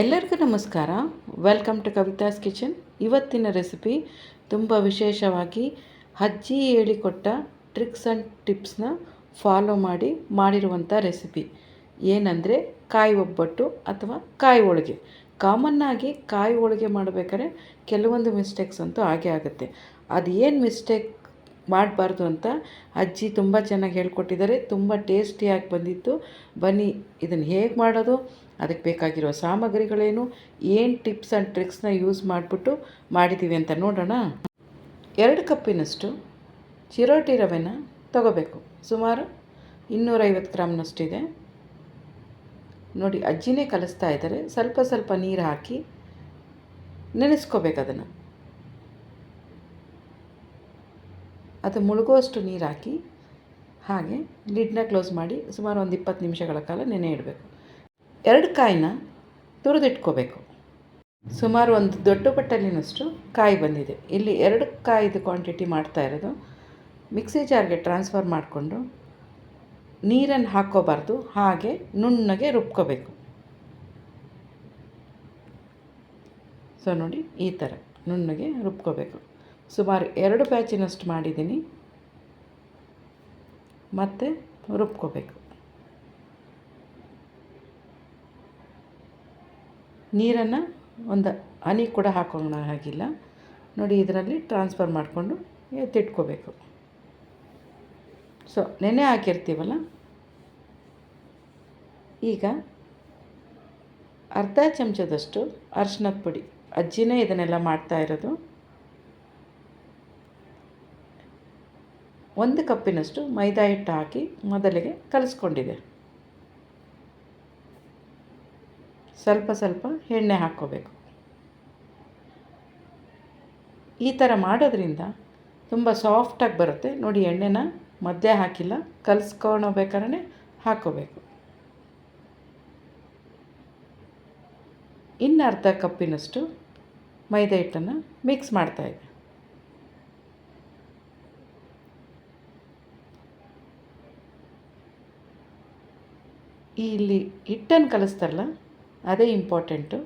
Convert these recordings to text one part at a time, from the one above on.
ಎಲ್ಲರಿಗೂ ನಮಸ್ಕಾರ. Welcome to Kavitha's kitchen ಇವತ್ತಿನ ರೆಸಿಪಿ ತುಂಬ ವಿಶೇಷವಾಗಿ ಅಜ್ಜಿ ಹೇಳಿಕೊಟ್ಟ ಟ್ರಿಕ್ಸ್ ಆ್ಯಂಡ್ ಟಿಪ್ಸ್ನ ಫಾಲೋ ಮಾಡಿ ಮಾಡಿರುವಂಥ ರೆಸಿಪಿ ಏನಂದರೆ ಕಾಯಿ ಒಬ್ಬಟ್ಟು ಅಥವಾ ಕಾಯಿ ಹೋಳಿಗೆ. ಕಾಮನ್ನಾಗಿ ಕಾಯಿ ಹೋಳಿಗೆ ಮಾಡಬೇಕಾದ್ರೆ ಕೆಲವೊಂದು ಮಿಸ್ಟೇಕ್ಸ್ ಅಂತೂ ಆಗೇ ಆಗುತ್ತೆ. ಅದು ಏನು ಮಿಸ್ಟೇಕ್ ಮಾಡಬಾರ್ದು ಅಂತ ಅಜ್ಜಿ ತುಂಬ ಚೆನ್ನಾಗಿ ಹೇಳ್ಕೊಟ್ಟಿದ್ದಾರೆ. ತುಂಬ ಟೇಸ್ಟಿಯಾಗಿ ಬಂದಿತ್ತು. ಬನ್ನಿ, ಇದನ್ನು ಹೇಗೆ ಮಾಡೋದು? ಅದಕ್ಕೆ ಬೇಕಾಗಿರೋ ಸಾಮಗ್ರಿಗಳೇನು, ಏನು ಟಿಪ್ಸ್ ಆ್ಯಂಡ್ ಟ್ರಿಕ್ಸ್ನ ಯೂಸ್ ಮಾಡಿಬಿಟ್ಟು ಮಾಡಿದ್ದೀವಿ ಅಂತ ನೋಡೋಣ. ಎರಡು ಕಪ್ಪಿನಷ್ಟು ಚಿರೋಟಿ ರವೆನ ತಗೋಬೇಕು. ಸುಮಾರು ಇನ್ನೂರೈವತ್ತು ಗ್ರಾಮ್ನಷ್ಟಿದೆ ನೋಡಿ, ಅಜ್ಜಿನೇ ಕಲಿಸ್ತಾ ಇದ್ದಾರೆ. ಸ್ವಲ್ಪ ಸ್ವಲ್ಪ ನೀರು ಹಾಕಿ ನೆನೆಸ್ಕೋಬೇಕು ಅದನ್ನು. ಅದು ಮುಳುಗುವಷ್ಟು ನೀರು ಹಾಕಿ ಹಾಗೆ ಲಿಡ್ನ ಕ್ಲೋಸ್ ಮಾಡಿ ಸುಮಾರು ಒಂದು ಇಪ್ಪತ್ತು ನಿಮಿಷಗಳ ಕಾಲ ನೆನೆ ಇಡಬೇಕು. ಎರಡು ಕಾಯಿನ ತುರಿದಿಟ್ಕೋಬೇಕು. ಸುಮಾರು ಒಂದು ದೊಡ್ಡ ಬಟ್ಟಲಿನಷ್ಟು ಕಾಯಿ ಬಂದಿದೆ. ಇಲ್ಲಿ ಎರಡು ಕಾಯಿದು ಕ್ವಾಂಟಿಟಿ ಮಾಡ್ತಾ ಇರೋದು. ಮಿಕ್ಸಿ ಜಾರ್ಗೆ ಟ್ರಾನ್ಸ್ಫರ್ ಮಾಡಿಕೊಂಡು ನೀರನ್ನು ಹಾಕ್ಕೋಬಾರ್ದು. ಹಾಗೆ ನುಣ್ಣಗೆ ರುಬ್ಕೋಬೇಕು. ಸೊ ನೋಡಿ ಈ ಥರ ನುಣ್ಣಗೆ ರುಬ್ಕೋಬೇಕು. ಸುಮಾರು ಎರಡು ಬ್ಯಾಚಿನಷ್ಟು ಮಾಡಿದ್ದೀನಿ. ಮತ್ತು ರುಬ್ಕೋಬೇಕು. ನೀರನ್ನು ಒಂದು ಹನಿ ಕೂಡ ಹಾಕೋಣ ಹಾಗಿಲ್ಲ. ನೋಡಿ ಇದರಲ್ಲಿ ಟ್ರಾನ್ಸ್ಫರ್ ಮಾಡಿಕೊಂಡು ಎತ್ತಿಟ್ಕೋಬೇಕು. ಸೊ ನೆನೆ ಹಾಕಿರ್ತೀವಲ್ಲ? ಈಗ ಅರ್ಧ ಚಮಚದಷ್ಟು ಅರ್ಶಿನದ ಪುಡಿ, ಅಜ್ಜಿನೇ ಇದನ್ನೆಲ್ಲ ಮಾಡ್ತಾ ಇರೋದು. ಒಂದು ಕಪ್ಪಿನಷ್ಟು ಮೈದಾ ಹಿಟ್ಟು ಹಾಕಿ ಮೊದಲಿಗೆ ಕಲಿಸ್ಕೊಂಡಿದೆ. ಸ್ವಲ್ಪ ಸ್ವಲ್ಪ ಎಣ್ಣೆ ಹಾಕ್ಕೋಬೇಕು. ಈ ಥರ ಮಾಡೋದ್ರಿಂದ ತುಂಬ ಸಾಫ್ಟಾಗಿ ಬರುತ್ತೆ. ನೋಡಿ, ಎಣ್ಣೆನ ಮಧ್ಯೆ ಹಾಕಿಲ್ಲ ಕಲಿಸ್ಕೊಳ್ಬೇಕಾದ್ರೆ ಹಾಕ್ಕೋಬೇಕು. ಇನ್ನು ಅರ್ಧ ಕಪ್ಪಿನಷ್ಟು ಮೈದಾ ಹಿಟ್ಟನ್ನು ಮಿಕ್ಸ್ ಮಾಡ್ತಾಯಿದ್ದೆ ಇಲ್ಲಿ ಹಿಟ್ಟನ್ನು ಕಲಿಸ್ತಾರಲ್ಲ ಅದೇ ಇಂಪಾರ್ಟೆಂಟು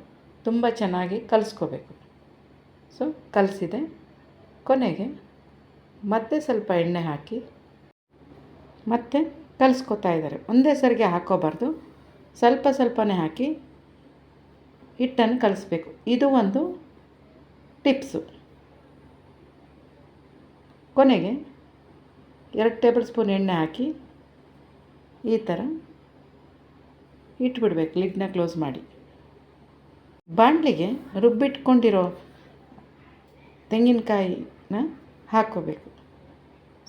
ತುಂಬ ಚೆನ್ನಾಗಿ ಕಲಿಸ್ಕೋಬೇಕು. ಸೊ ಕಲಿಸಿದೆ. ಕೊನೆಗೆ ಮತ್ತೆ ಸ್ವಲ್ಪ ಎಣ್ಣೆ ಹಾಕಿ ಮತ್ತೆ ಕಲಿಸ್ಕೊತಾ ಇದ್ದಾರೆ. ಒಂದೇ ಸರಿಗೆ ಹಾಕ್ಕೋಬಾರ್ದು ಸ್ವಲ್ಪ ಸ್ವಲ್ಪನೇ ಹಾಕಿ ಹಿಟ್ಟನ್ನು ಕಲಿಸ್ಬೇಕು. ಇದು ಒಂದು ಟಿಪ್ಸು. ಕೊನೆಗೆ ಎರಡು ಟೇಬಲ್ ಸ್ಪೂನ್ ಎಣ್ಣೆ ಹಾಕಿ ಈ ಥರ ಇಟ್ಬಿಡ್ಬೇಕು ಲಿಡ್ನ ಕ್ಲೋಸ್ ಮಾಡಿ. ಬಾಣಲಿಗೆ ರುಬ್ಬಿಟ್ಕೊಂಡಿರೋ ತೆಂಗಿನಕಾಯಿನ ಹಾಕ್ಕೋಬೇಕು.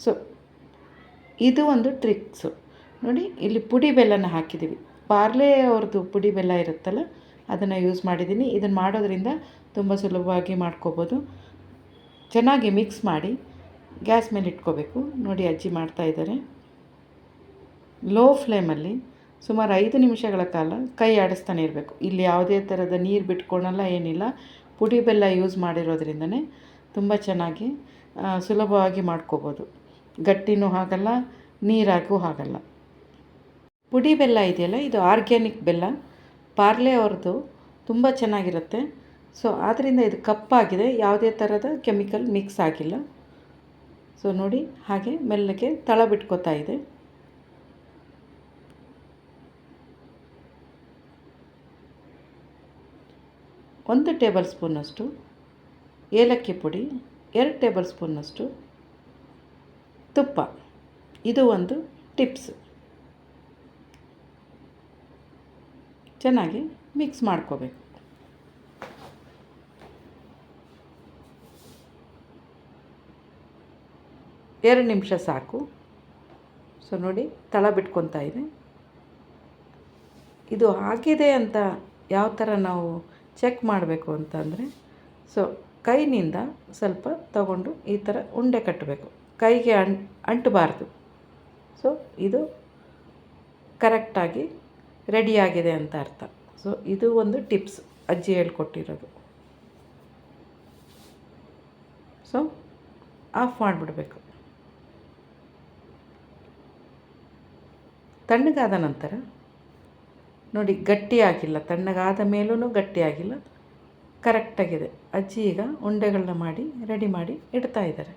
ಸೊ ಇದು ಒಂದು ಟ್ರಿಕ್ಸು ನೋಡಿ, ಇಲ್ಲಿ ಪುಡಿ ಬೆಲ್ಲನ ಹಾಕಿದ್ದೀವಿ. ಪಾರ್ಲೆ ಅವ್ರದ್ದು ಪುಡಿ ಬೆಲ್ಲ ಇರುತ್ತಲ್ಲ, ಅದನ್ನು ಯೂಸ್ ಮಾಡಿದ್ದೀನಿ. ಇದನ್ನು ಮಾಡೋದ್ರಿಂದ ತುಂಬ ಸುಲಭವಾಗಿ ಮಾಡ್ಕೋಬೋದು. ಚೆನ್ನಾಗಿ ಮಿಕ್ಸ್ ಮಾಡಿ ಗ್ಯಾಸ್ ಮೇಲೆ ಇಟ್ಕೋಬೇಕು ನೋಡಿ, ಅಜ್ಜಿ ಮಾಡ್ತಾಯಿದ್ದಾರೆ ಲೋ ಫ್ಲೇಮಲ್ಲಿ ಸುಮಾರು ಐದು ನಿಮಿಷಗಳ ಕಾಲ ಕೈ ಆಡಿಸ್ತಾನೆ ಇರಬೇಕು. ಇಲ್ಲಿ ಯಾವುದೇ ಥರದ ನೀರು ಬಿಟ್ಕೊಳಲ್ಲ, ಏನಿಲ್ಲ. ಪುಡಿ ಬೆಲ್ಲ ಯೂಸ್ ಮಾಡಿರೋದ್ರಿಂದನೇ ತುಂಬ ಚೆನ್ನಾಗಿ ಸುಲಭವಾಗಿ ಮಾಡ್ಕೋಬೋದು. ಗಟ್ಟಿನೂ ಆಗಲ್ಲ ನೀರಾಗೂ ಆಗಲ್ಲ ಪುಡಿ ಬೆಲ್ಲ ಇದೆಯಲ್ಲ, ಇದು ಆರ್ಗ್ಯಾನಿಕ್ ಬೆಲ್ಲ. ಪಾರ್ಲೆ ಅವ್ರದ್ದು ತುಂಬ ಚೆನ್ನಾಗಿರುತ್ತೆ. ಸೊ ಆದ್ದರಿಂದ ಇದು ಕಪ್ಪಾಗಿದೆ ಯಾವುದೇ ಥರದ ಕೆಮಿಕಲ್ ಮಿಕ್ಸ್ ಆಗಿಲ್ಲ. ಸೊ ನೋಡಿ, ಹಾಗೆ ಮೆಲ್ಲಗೆ ತಳ ಬಿಟ್ಕೋತಾ ಇದೆ. ಒಂದು ಟೇಬಲ್ ಸ್ಪೂನಷ್ಟು ಏಲಕ್ಕಿ ಪುಡಿ, ಎರಡು ಟೇಬಲ್ ಸ್ಪೂನಷ್ಟು ತುಪ್ಪ. ಇದು ಒಂದು ಟಿಪ್ಸ್. ಚೆನ್ನಾಗಿ ಮಿಕ್ಸ್ ಮಾಡ್ಕೋಬೇಕು. ಎರಡು ನಿಮಿಷ ಸಾಕು. ಸೊ, ನೋಡಿ, ತಳ ಬಿಟ್ಕೊತಾ ಇದೆ. ಇದು ಆಗಿದೆ ಅಂತ ಯಾವ ಥರ ನಾವು ಚೆಕ್ ಮಾಡಬೇಕು ಅಂತಂದರೆ, ಸೊ ಕೈನಿಂದ ಸ್ವಲ್ಪ ತಗೊಂಡು ಈ ಥರ ಉಂಡೆ ಕಟ್ಟಬೇಕು. ಕೈಗೆ ಅಂ, ಅಂಟಬಾರ್ದು. ಸೊ ಇದು ಕರೆಕ್ಟಾಗಿ ರೆಡಿಯಾಗಿದೆ ಅಂತ ಅರ್ಥ. ಸೊ ಇದು ಒಂದು ಟಿಪ್ಸ್ ಅಜ್ಜಿ ಹೇಳ್ಕೊಟ್ಟಿರೋದು. So of ಮಾಡಿಬಿಡ್ಬೇಕು. ತಣ್ಣಗಾದ ನಂತರ ನೋಡಿ, ಗಟ್ಟಿಯಾಗಿಲ್ಲ. ತಣ್ಣಗಾದ ಮೇಲೂ ಗಟ್ಟಿಯಾಗಿಲ್ಲ. ಕರೆಕ್ಟಾಗಿದೆ ಅಜ್ಜಿ ಈಗ ಉಂಡೆಗಳನ್ನ ಮಾಡಿ ರೆಡಿ ಮಾಡಿ ಇಡ್ತಾ ಇದ್ದಾರೆ.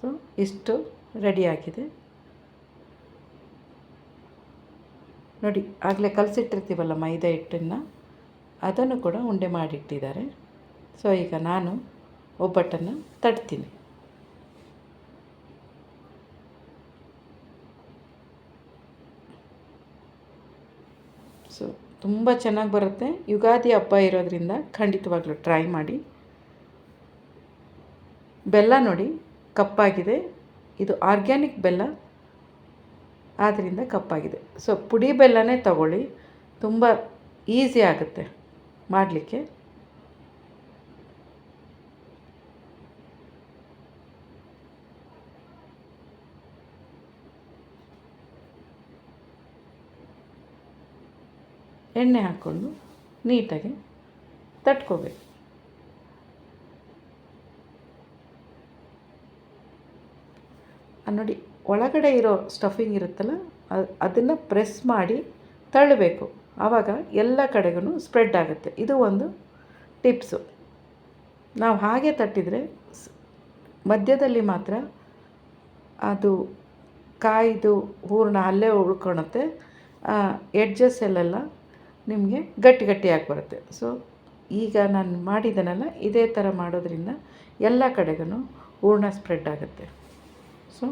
ಸೊ ಇಷ್ಟು ರೆಡಿಯಾಗಿದೆ ನೋಡಿ, ಆಗಲೇ ಕಲಸಿಟ್ಟಿರ್ತೀವಲ್ಲ ಮೈದಾ ಹಿಟ್ಟನ್ನು? ಅದನ್ನು ಕೂಡ ಉಂಡೆ ಮಾಡಿಟ್ಟಿದ್ದಾರೆ ಸೊ ಈಗ ನಾನು ಒಬ್ಬಟ್ಟನ್ನು ತಟ್ತೀನಿ. ಸೊ ತುಂಬ ಚೆನ್ನಾಗಿ ಬರುತ್ತೆ. ಯುಗಾದಿ ಹಬ್ಬ ಇರೋದ್ರಿಂದ ಖಂಡಿತವಾಗ್ಲೂ ಟ್ರೈ ಮಾಡಿ. ಬೆಲ್ಲ ನೋಡಿ, ಕಪ್ಪಾಗಿದೆ. ಇದು ಆರ್ಗ್ಯಾನಿಕ್ ಬೆಲ್ಲ. ಆದ್ದರಿಂದ ಕಪ್ಪಾಗಿದೆ. ಸೊ ಪುಡಿ ಬೆಲ್ಲನೇ ತಗೊಳ್ಳಿ. ತುಂಬ ಈಸಿ ಆಗುತ್ತೆ ಮಾಡಲಿಕ್ಕೆ. ಎಣ್ಣೆ ಹಾಕ್ಕೊಂಡು ನೀಟಾಗಿ ತಟ್ಕೋಬೇಕು. ನೋಡಿ, ಒಳಗಡೆ ಇರೋ ಸ್ಟಫಿಂಗ್ ಇರುತ್ತಲ್ಲ ಅದನ್ನು ಪ್ರೆಸ್ ಮಾಡಿ ತಳ್ಳಬೇಕು. ಆವಾಗ ಎಲ್ಲ ಕಡೆಗೂ ಸ್ಪ್ರೆಡ್ ಆಗುತ್ತೆ. ಇದು ಒಂದು ಟಿಪ್ಸು ನಾವು ಹಾಗೆ ತಟ್ಟಿದರೆ ಮಧ್ಯದಲ್ಲಿ ಮಾತ್ರ ಅದು ಕಾಯ್ದು ಹೂರ್ಣ ಅಲ್ಲೇ ಉಳ್ಕೊಳುತ್ತೆ ಎಡ್ಜಸ್ಸಲ್ಲೆಲ್ಲ ನಿಮಗೆ ಗಟ್ಟಿ ಗಟ್ಟಿಯಾಗಿ ಬರುತ್ತೆ. ಸೊ ಈಗ ನಾನು ಮಾಡಿದನಲ್ಲ, ಇದೇ ಥರ ಮಾಡೋದ್ರಿಂದ ಎಲ್ಲ ಕಡೆಗೂ ಹೂರ್ಣ ಸ್ಪ್ರೆಡ್ ಆಗುತ್ತೆ. ಸೊ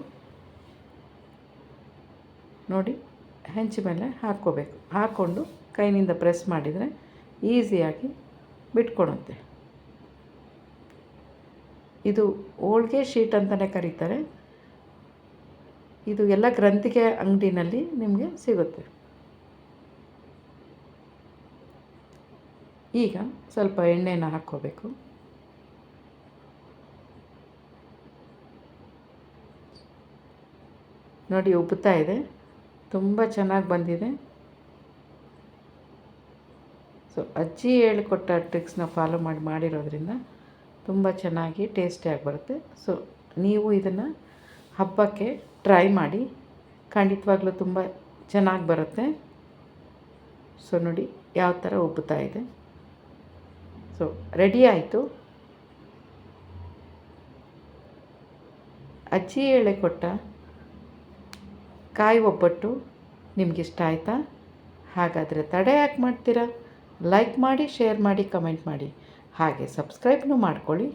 ನೋಡಿ, ಹೆಂಚು ಮೇಲೆ ಹಾಕ್ಕೋಬೇಕು ಹಾಕ್ಕೊಂಡು ಕೈನಿಂದ ಪ್ರೆಸ್ ಮಾಡಿದರೆ ಈಸಿಯಾಗಿ ಬಿಟ್ಕೊಳುತ್ತೆ ಇದು ಹೋಳ್ಗೆ ಶೀಟ್ ಅಂತಲೇ ಕರೀತಾರೆ. ಇದು ಎಲ್ಲ ಗ್ರಂಥಿಗೆ ಅಂಗಡಿನಲ್ಲಿ ನಿಮಗೆ ಸಿಗುತ್ತೆ. ಈಗ ಸ್ವಲ್ಪ ಎಣ್ಣೆನ ಹಾಕ್ಕೋಬೇಕು. ನೋಡಿ ಉಬ್ಬುತ್ತಾ ಇದೆ. ತುಂಬ ಚೆನ್ನಾಗಿ ಬಂದಿದೆ. ಸೊ, ಅಜ್ಜಿ ಹೇಳಿಕೊಟ್ಟ ಟ್ರಿಕ್ಸ್ನ ಫಾಲೋ ಮಾಡಿ ಮಾಡಿರೋದ್ರಿಂದ ತುಂಬ ಚೆನ್ನಾಗಿ ಟೇಸ್ಟಿಯಾಗಿ ಬರುತ್ತೆ. ಸೊ ನೀವು ಇದನ್ನು ಹಬ್ಬಕ್ಕೆ ಟ್ರೈ ಮಾಡಿ ಖಂಡಿತವಾಗ್ಲೂ ತುಂಬ ಚೆನ್ನಾಗಿ ಬರುತ್ತೆ. ಸೊ ನೋಡಿ ಯಾವ ಥರ ಉಬ್ಬುತ್ತಾ ಇದೆ. ಸೊ ರೆಡಿ ಆಯಿತು? ಅಜ್ಜಿ ಎಳೆ ಕೊಟ್ಟ ಕಾಯಿ ಒಬ್ಬಟ್ಟು ನಿಮಗಿಷ್ಟ ಆಯಿತಾ? ಹಾಗಾದರೆ ತಡೆ ಯಾಕೆ ಮಾಡ್ತೀರಾ? ಲೈಕ್ ಮಾಡಿ ಶೇರ್ ಮಾಡಿ ಕಮೆಂಟ್ ಮಾಡಿ. ಹಾಗೆ ಸಬ್ಸ್ಕ್ರೈಬ್ನೂ ಮಾಡ್ಕೊಳ್ಳಿ.